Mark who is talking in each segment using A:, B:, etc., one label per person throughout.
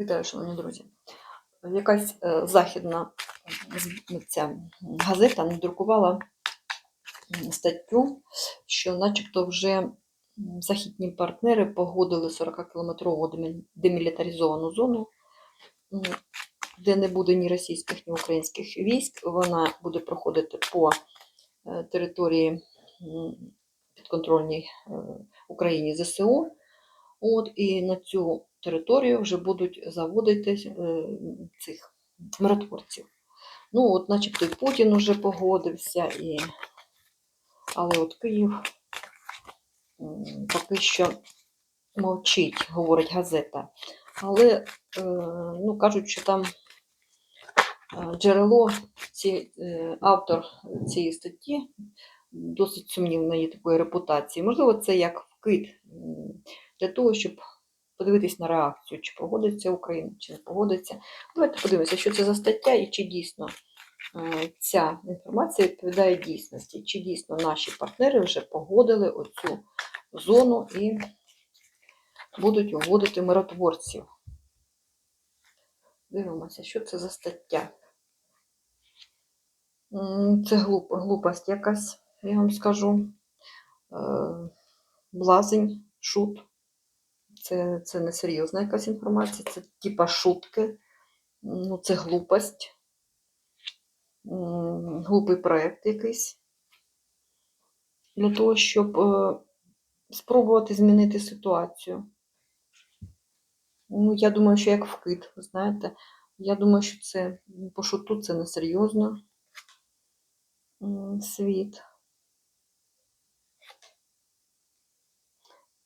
A: Вітаю, шановні друзі. Якась е, західна ця газета надрукувала статтю, що начебто вже західні партнери погодили 40-кілометрову демілітаризовану зону, де не буде ні російських, ні українських військ. Вона буде проходити по е, території підконтрольній е, Україні ЗСУ. От, і на цю територію вже будуть заводити е, цих миротворців. Ну, от, начебто, і Путін уже погодився, і... але от Київ поки що мовчить, говорить газета. Але е, ну, кажуть, що там е, джерело, ці, автор цієї статті досить сумнівної такої репутації. Можливо, це як вкид для того, щоб подивитись на реакцію, чи погодиться Україна, чи не погодиться. Давайте подивимося, що це за стаття і чи дійсно е, ця інформація відповідає дійсності, чи дійсно наші партнери вже погодили оцю зону і будуть вводити миротворців. Дивимося, що це за стаття. Це глуп, глупость якась, я вам скажу. Е, Блазень, шут. Це, це не серйозна якась інформація, це типа шутки. Ну, це глупость. Глупий проєкт якийсь. Для того, щоб е, спробувати змінити ситуацію. Ну, я думаю, що як вкид, знаєте. Я думаю, що це по шуту це не серйозно. Світ.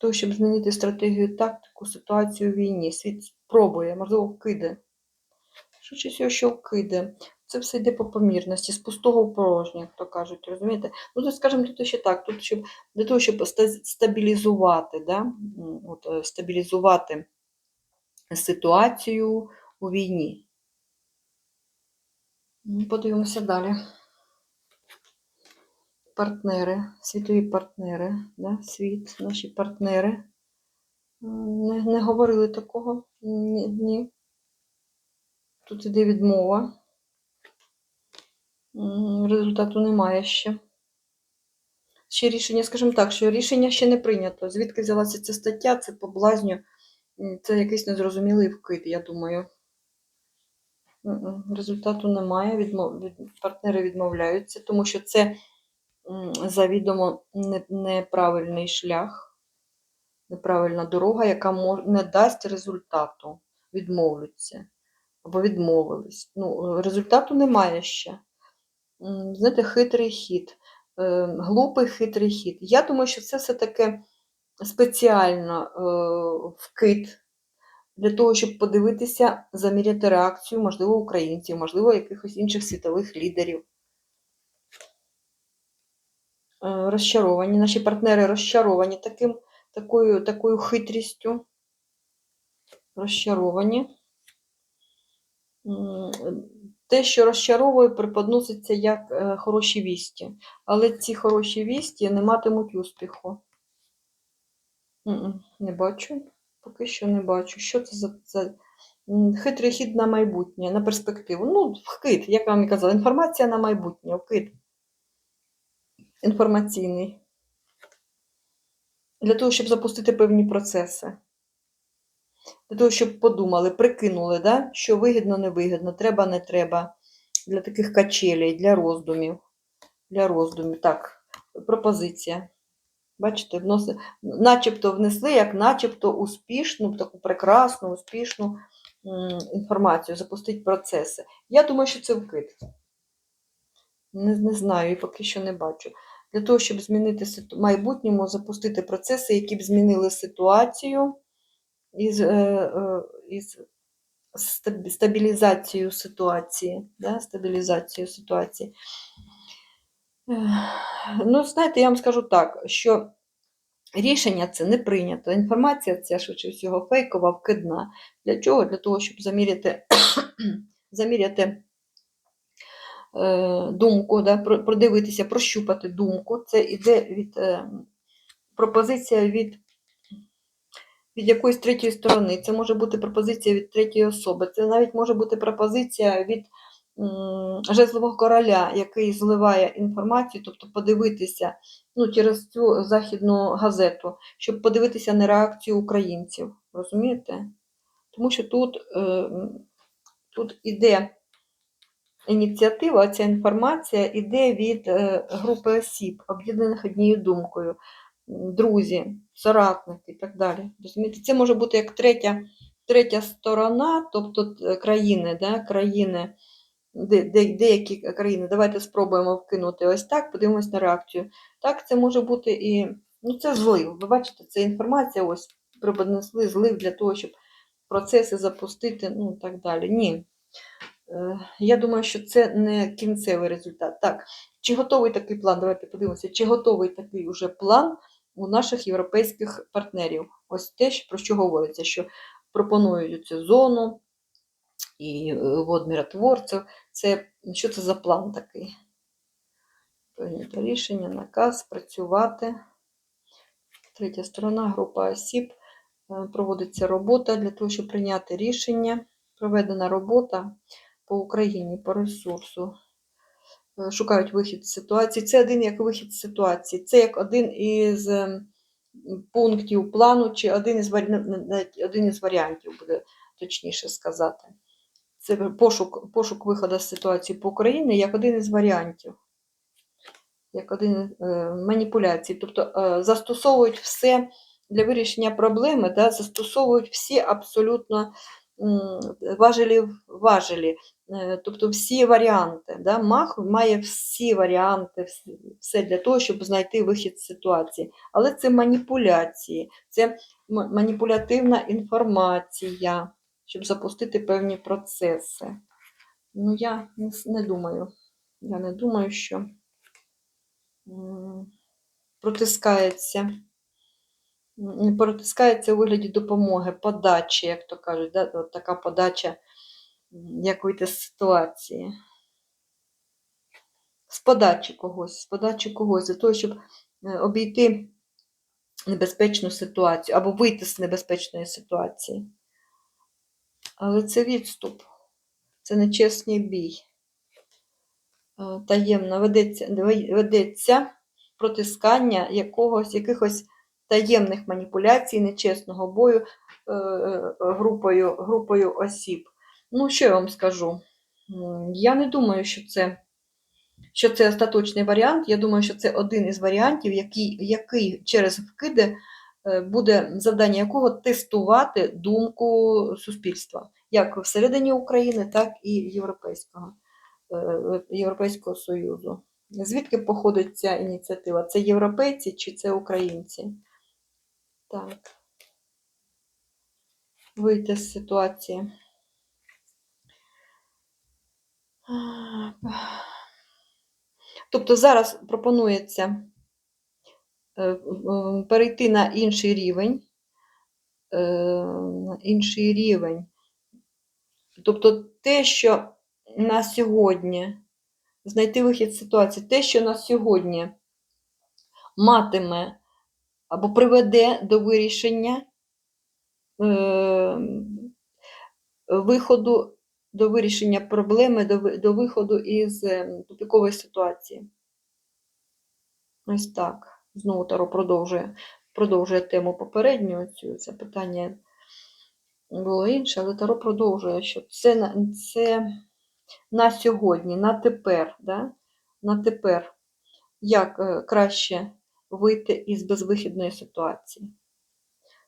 A: Того, щоб змінити стратегію тактику, ситуацію у війні. Світ спробує, можливо, вкиде. Швидше всього, що вкиде. Це все йде по помірності, з пустого в порожнє, як то кажуть, розумієте? Ну, тут, скажімо, тут ще так, тут щоб, для того, щоб стабілізувати, да? от, е, стабілізувати ситуацію у війні. Ну, Подивимося далі. Партнери, світові партнери, да? світ, наші партнери. Не, не говорили такого. Ні, ні. Тут іде відмова. Результату немає ще. Ще рішення, скажімо так, що рішення ще не прийнято. Звідки взялася ця стаття, це по блазню, це якийсь незрозумілий вкид, я думаю. Результату немає, відмов... партнери відмовляються, тому що це завідомо неправильний шлях, неправильна дорога, яка не дасть результату, відмовляться або відмовились. Ну, результату немає ще. Знаєте, хитрий хід, е, глупий хитрий хід. Я думаю, що це все-таки спеціально е, вкид для того, щоб подивитися, заміряти реакцію, можливо, українців, можливо, якихось інших світових лідерів. Е, Розчаровані, наші партнери розчаровані таким, такою, такою хитрістю. Розчаровані. Те, що розчаровує, преподноситься як е, хороші вісті. Але ці хороші вісті не матимуть успіху. Не бачу. Поки що не бачу. Що це за, за хитрий хід на майбутнє, на перспективу? Ну, вкид, як я вам і казала, інформація на майбутнє, вкид інформаційний. Для того, щоб запустити певні процеси. Для того, щоб подумали, прикинули, да? що вигідно, не вигідно, треба, не треба. Для таких качелей, для роздумів. Для роздумів. Так, пропозиція. Бачите, вноси... начебто внесли, як начебто успішну, таку прекрасну, успішну інформацію, запустити процеси. Я думаю, що це вкид. Не, не знаю і поки що не бачу. Для того, щоб змінити в майбутньому, запустити процеси, які б змінили ситуацію із, е, е, із стабілізацією ситуації. Да? Стабілізацією ситуації. Ну, знаєте, я вам скажу так, що рішення це не прийнято. Інформація ця, швидше всього, фейкова, вкидна. Для чого? Для того, щоб заміряти, заміряти думку, да, про- продивитися, прощупати думку. Це іде від е, пропозиція від, від якоїсь третьої сторони. Це може бути пропозиція від третьої особи. Це навіть може бути пропозиція від жезлового короля, який зливає інформацію, тобто подивитися ну, через цю західну газету, щоб подивитися на реакцію українців. Розумієте? Тому що тут, е, тут іде ініціатива, ця інформація іде від е, групи осіб, об'єднаних однією думкою, друзі, соратники і так далі. Розумієте? Це може бути як третя, третя сторона, тобто е, країни, да, країни, де, де, деякі країни. Давайте спробуємо вкинути ось так, подивимось на реакцію. Так, це може бути і ну, це злив. Ви бачите, це інформація, ось преподнесли злив для того, щоб процеси запустити, ну і так далі. Ні. Е, Я думаю, що це не кінцевий результат. Так, чи готовий такий план? Давайте подивимося, чи готовий такий уже план у наших європейських партнерів. Ось те, про що говориться, що пропонують цю зону і е, вод миротворців. Це що це за план такий? Прийнято рішення, наказ працювати. Третя сторона, група осіб. Е, Проводиться робота для того, щоб прийняти рішення. Проведена робота по Україні, по ресурсу. Е, Шукають вихід з ситуації. Це один як вихід з ситуації. Це як один із ем, пунктів плану, чи один із, один із варіантів, буде точніше сказати. Це пошук, пошук виходу з ситуації по Україні як один із варіантів, як один е, маніпуляцій. Тобто е, застосовують все для вирішення проблеми, да, застосовують всі абсолютно важелі важелі, тобто всі варіанти. Да. Мах має всі варіанти, все для того, щоб знайти вихід з ситуації. Але це маніпуляції, це маніпулятивна інформація щоб запустити певні процеси. Ну, я не, думаю. Я не думаю, що протискається. Протискається у вигляді допомоги, подачі, як то кажуть, да? Така подача, м, як ситуації. З подачі когось, з подачі когось, для того, щоб е, обійти небезпечну ситуацію або вийти з небезпечної ситуації. Але це відступ, це нечесний бій. Е, Таємно ведеться, ведеться протискання якогось, якихось таємних маніпуляцій, нечесного бою е, групою, групою осіб. Ну, що я вам скажу? Я не думаю, що це, що це остаточний варіант. Я думаю, що це один із варіантів, який, який через вкиди е, буде завдання якого тестувати думку суспільства, як всередині України, так і Європейського, е, Європейського Союзу. Звідки походить ця ініціатива? Це європейці чи це українці? Так. Вийти з ситуації. Тобто зараз пропонується е, перейти на інший рівень. е, інший рівень. Тобто те, що на сьогодні знайти вихід з ситуації, те, що на сьогодні матиме або приведе до вирішення е, виходу, до вирішення проблеми, до, до виходу із е, тупікової ситуації. Ось так. Знову Таро продовжує, продовжує тему попередню. Цю, це питання було інше, але Таро продовжує, що це, це на сьогодні, на тепер, да? на тепер, як е, краще вийти із безвихідної ситуації.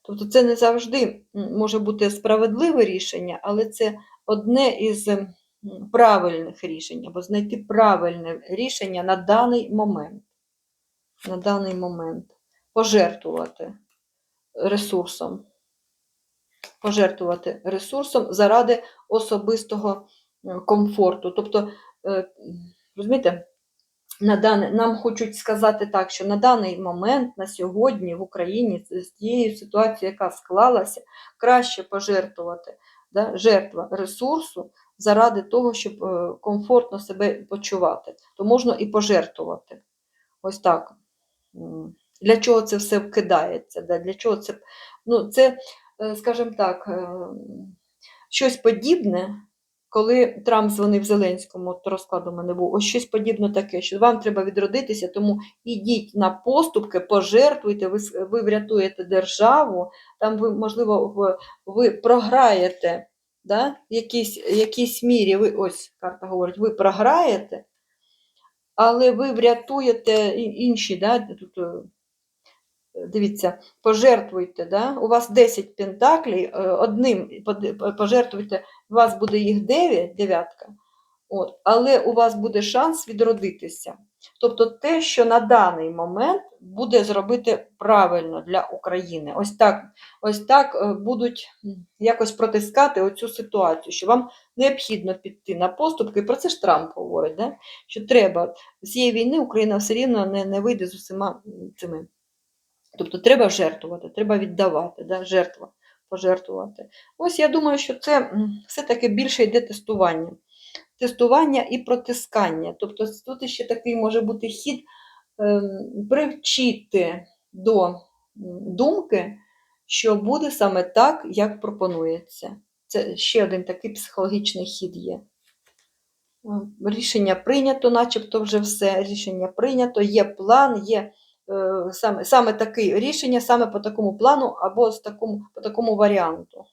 A: Тобто це не завжди може бути справедливе рішення, але це одне із правильних рішень, або знайти правильне рішення на даний момент. На даний момент. Пожертвувати ресурсом. Пожертвувати ресурсом заради особистого комфорту. Тобто, е, розумієте, на дане, нам хочуть сказати так, що на даний момент, на сьогодні в Україні з тією ситуацією, яка склалася, краще пожертвувати да, жертва ресурсу заради того, щоб е, комфортно себе почувати. То можна і пожертвувати. Ось так. Для чого це все вкидається? Да? Для чого це? Ну, це е, скажімо так, е, щось подібне, коли Трамп дзвонив Зеленському, от розклад у мене був, ось щось подібне таке, що вам треба відродитися, тому ідіть на поступки, пожертвуйте, ви, ви врятуєте державу, там ви, можливо, в- ви програєте да, в якійсь мірі, ви, ось карта говорить, ви програєте, але ви врятуєте інші, да, тут, е, дивіться, пожертвуйте, да? у вас 10 пентаклей, е, одним пожертвуйте, у вас буде їх 9, дев'ятка, от, але у вас буде шанс відродитися. Тобто те, що на даний момент буде зробити правильно для України. Ось так, ось так е, будуть якось протискати оцю ситуацію, що вам необхідно піти на поступки. Про це ж Трамп говорить, да? що треба з цієї війни Україна все рівно не, не вийде з усіма цими. Тобто треба жертвувати, треба віддавати, да? жертва, пожертвувати. Ось я думаю, що це все-таки більше йде тестування. Тестування і протискання. Тобто тут ще такий може бути хід ем, привчити до думки, що буде саме так, як пропонується. Це ще один такий психологічний хід є. Ем, Рішення прийнято, начебто вже все. Рішення прийнято, є план, є саме, саме таке рішення, саме по такому плану або з такому, по такому варіанту.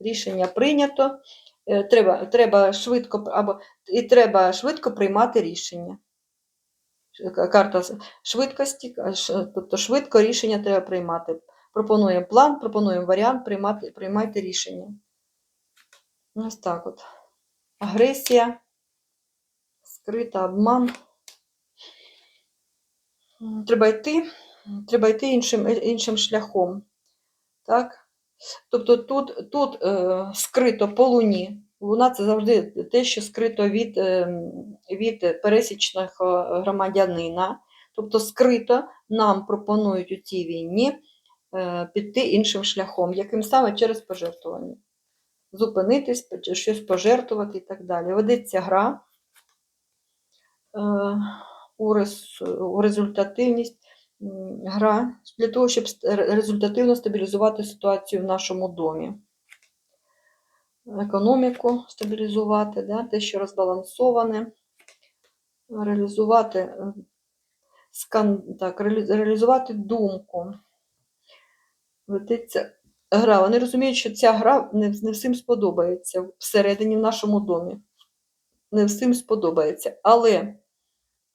A: Рішення прийнято, е, треба, треба швидко або і треба швидко приймати рішення. Карта швидкості, тобто швидко рішення треба приймати. Пропонуємо план, пропонуємо варіант, приймати, приймайте рішення. Ось так от. Агресія, скрита обман. Треба йти, треба йти іншим, іншим шляхом. Так? Тобто тут, тут е, скрито по луні. Луна це завжди те, що скрито від, е, від пересічного громадянина. Тобто скрито нам пропонують у цій війні е, піти іншим шляхом, яким саме через пожертвування. Зупинитись, щось пожертвувати і так далі. Ведеться гра е, у, результативність гра для того, щоб результативно стабілізувати ситуацію в нашому домі. Економіку стабілізувати, да, те, що розбалансоване, реалізувати, е, так, реалізувати думку. Ведеться гра. Вони розуміють, що ця гра не, не всім сподобається всередині в нашому домі. Не всім сподобається. Але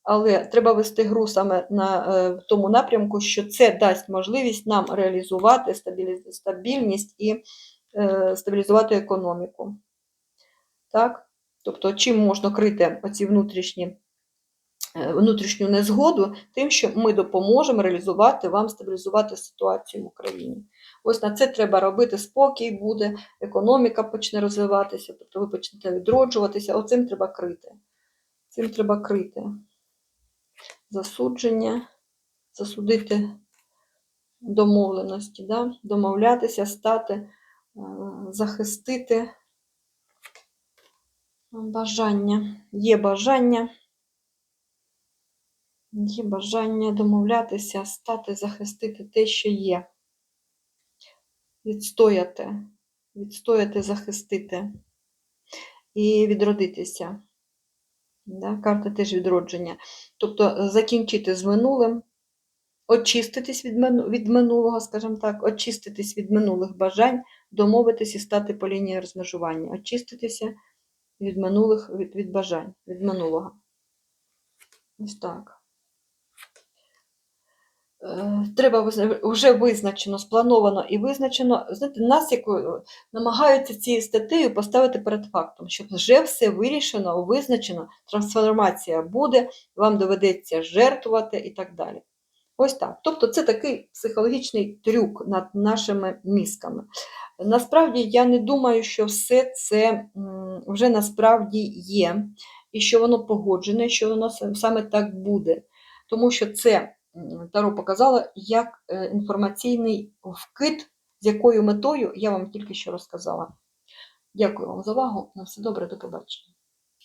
A: але треба вести гру саме на е, в тому напрямку, що це дасть можливість нам реалізувати стабільність і е, стабілізувати економіку. Так? Тобто, чим можна крити оці внутрішні, е, внутрішню незгоду, тим, що ми допоможемо реалізувати вам стабілізувати ситуацію в Україні. Ось на це треба робити спокій буде, економіка почне розвиватися, тобто ви почнете відроджуватися. Оцим треба крити. Цим треба крити засудження, засудити домовленості, да? домовлятися, стати, е, захистити бажання. Є бажання, є бажання домовлятися, стати, захистити те, що є. Відстояти, відстояти, захистити і відродитися. Да? Карта теж відродження. Тобто е, закінчити з минулим, очиститись від, мину- від минулого, скажімо так, очиститись від минулих бажань, домовитись і стати по лінії розмежування. Очиститися від минулих від, від бажань, від минулого. Ось так. Е, Треба вже визначено, сплановано і визначено. Знаєте, нас як е, намагаються цією статтею поставити перед фактом, що вже все вирішено, визначено, трансформація буде, вам доведеться жертвувати і так далі. Ось так. Тобто це такий психологічний трюк над нашими мізками. Насправді я не думаю, що все це вже насправді є, і що воно погоджене, що воно саме так буде. Тому що це Таро показала як е, інформаційний вкид, з якою метою я вам тільки що розказала. Дякую вам за увагу. На все добре, до побачення.